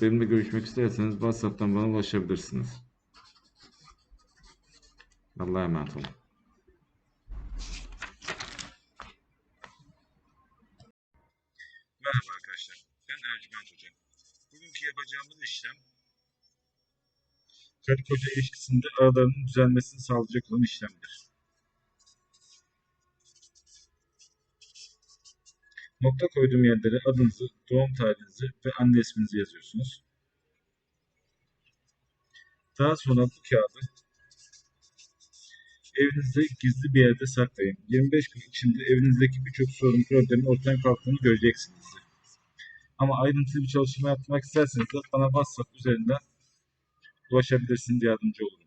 benimle görüşmek isterseniz WhatsApp'tan bana ulaşabilirsiniz. Allah'a emanet olun. Merhaba arkadaşlar. Ben Ercüment Hoca. Bugünkü yapacağımız işlem karı koca ilişkisinde aralarının düzelmesini sağlayacak olan işlemdir. Nokta koyduğum yerlere adınızı, doğum tarihinizi ve anne isminizi yazıyorsunuz. Daha sonra bu kağıdı evinizde gizli bir yerde saklayın. 25 gün içinde evinizdeki birçok sorun problemin ortadan kalktığını göreceksiniz. Ama ayrıntılı bir çalışma yapmak isterseniz de bana WhatsApp üzerinden ulaşabilirsiniz, yardımcı olurum.